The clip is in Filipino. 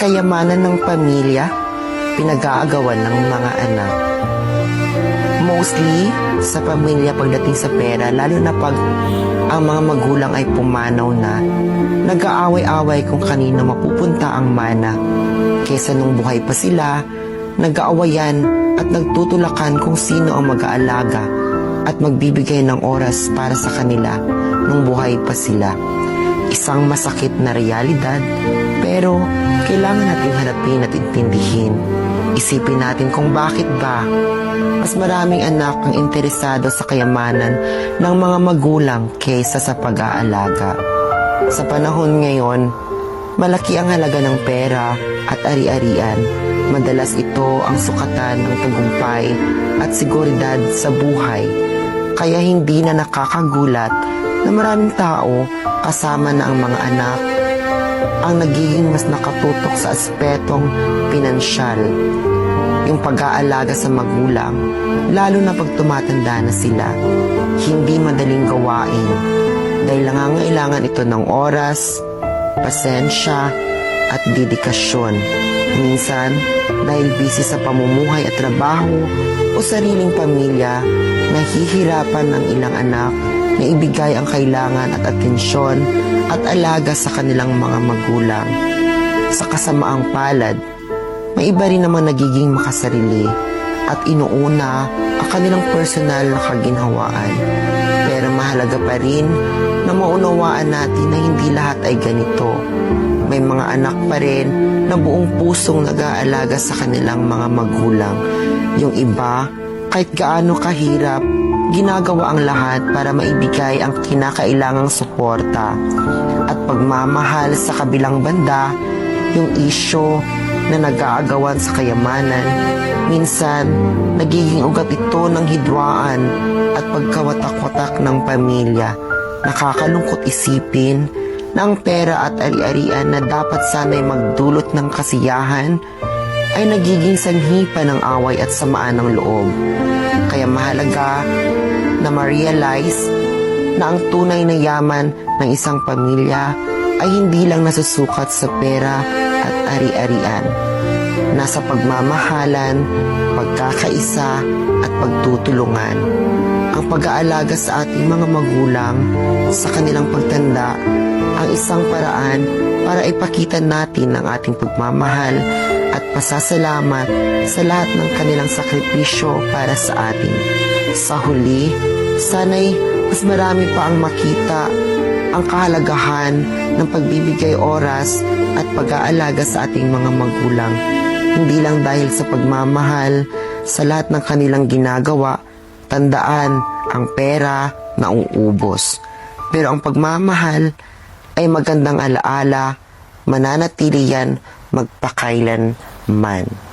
kayamanan ng pamilya, pinag-aagawan ng mga anak. Mostly, sa pamilya pagdating sa pera, lalo na pag ang mga magulang ay pumanaw na, nag-aaway-away kung kanino mapupunta ang mana. Kesa nung buhay pa sila, nag-aawayan at nagtutulakan kung sino ang mag-aalaga at magbibigay ng oras para sa kanila nung buhay pa sila. Isang masakit na realidad, pero kailangan natin harapin at intindihin. Isipin natin kung bakit ba mas maraming anak ang interesado sa kayamanan ng mga magulang kaysa sa pag-aalaga. Sa panahon ngayon, malaki ang halaga ng pera at ari-arian. Madalas ito ang sukatan ng tagumpay at seguridad sa buhay. Kaya hindi na nakakagulat na maraming tao kasama na ang mga anak ang nagiging mas nakatutok sa aspetong pinansyal yung pag-aalaga sa magulang, lalo na pag tumatanda na sila. Hindi madaling gawain dahil nangangailangan ito ng oras, pasensya, at dedikasyon. Minsan, dahil busy sa pamumuhay at trabaho o sariling pamilya, nahihirapan ng ilang anak na ibigay ang kailangan at atensyon at alaga sa kanilang mga magulang. Sa kasamaang palad, may iba rin naman nagiging makasarili at inuuna ang kanilang personal na kaginhawaan. Pero mahalaga pa rin na maunawaan natin na hindi lahat ay ganito. May mga anak pa rin na buong pusong nag-aalaga sa kanilang mga magulang. Yung iba, kahit gaano kahirap, ginagawa ang lahat para maibigay ang kinakailangang suporta at pagmamahal sa kabilang banda, yung isyo na nag-aagawan sa kayamanan. Minsan, nagiging ugat ito ng hidwaan at pagkawatak-watak ng pamilya. Nakakalungkot isipin na ang pera at ari-arian na dapat sana'y magdulot ng kasiyahan ay nagiging sanhi pa ng away at samaan ng loob. Kaya mahalaga na ma-realize na ang tunay na yaman ng isang pamilya ay hindi lang nasusukat sa pera at ari-arian. Nasa pagmamahalan, pagkakaisa at pagtutulungan. Ang pag-aalaga sa ating mga magulang sa kanilang pagtanda ang isang paraan para ipakita natin ang ating pagmamahal at pasasalamat sa lahat ng kanilang sakripisyo para sa atin. Sa huli, sana'y mas marami pa ang makita ang kahalagahan ng pagbibigay oras at pag-aalaga sa ating mga magulang. Hindi lang dahil sa pagmamahal sa lahat ng kanilang ginagawa, tandaan ang pera na uubos. Pero ang pagmamahal ay magandang alaala, mananatili yan magpakailan man.